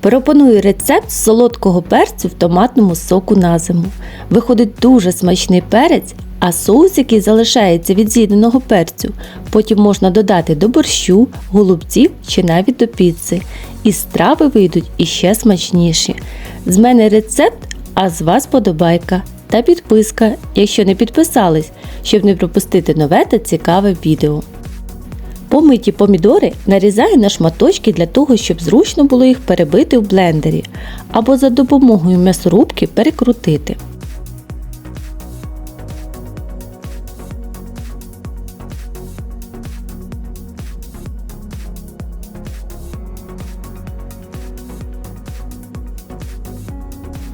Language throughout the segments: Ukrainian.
Пропоную рецепт солодкого перцю в томатному соку на зиму. Виходить дуже смачний перець, а соус, який залишається від з'єднаного перцю, потім можна додати до борщу, голубців чи навіть до піци. І страви вийдуть іще смачніші. З мене рецепт, а з вас подобайка та підписка, якщо не підписались, щоб не пропустити нове та цікаве відео. Помиті помідори нарізаю на шматочки для того, щоб зручно було їх перебити в блендері або за допомогою м'ясорубки перекрутити.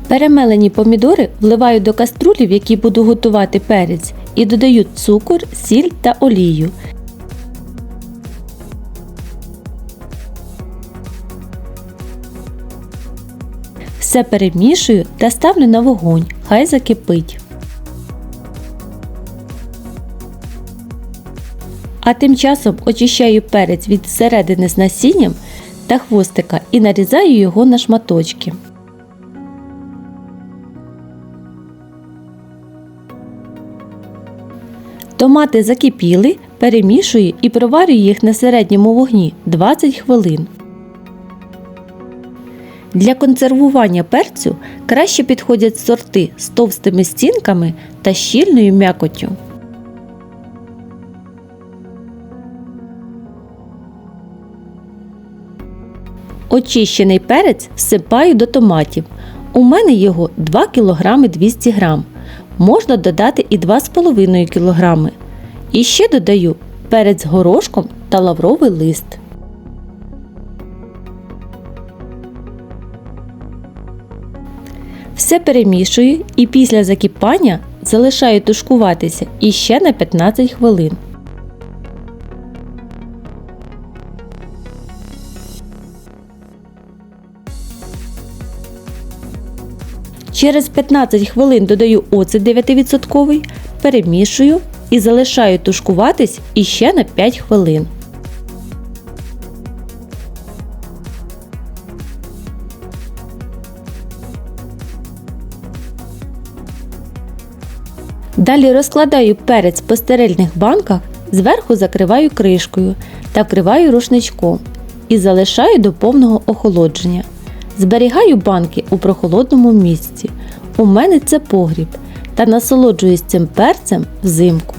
Перемелені помідори вливаю до каструлі, в якій буду готувати перець, і додаю цукор, сіль та олію. Все перемішую та ставлю на вогонь, хай закипить. А тим часом очищаю перець від середини з насінням та хвостика і нарізаю його на шматочки. Томати закипіли, перемішую і проварюю їх на середньому вогні 20 хвилин. Для консервування перцю краще підходять сорти з товстими стінками та щільною м'якоттю. Очищений перець всипаю до томатів. У мене його 2 кг 200 г. Можна додати і 2,5 кг. І ще додаю перець горошком та лавровий лист. Все перемішую і після закипання залишаю тушкуватися іще на 15 хвилин. Через 15 хвилин додаю оцет 9%, перемішую і залишаю тушкуватись іще на 5 хвилин. Далі розкладаю перець по стерильних банках, зверху закриваю кришкою та вкриваю рушничком і залишаю до повного охолодження. Зберігаю банки у прохолодному місці. У мене це погріб та насолоджуюсь цим перцем взимку.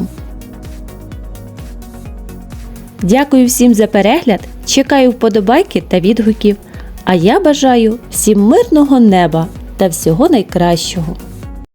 Дякую всім за перегляд. Чекаю вподобайки та відгуків. А я бажаю всім мирного неба та всього найкращого.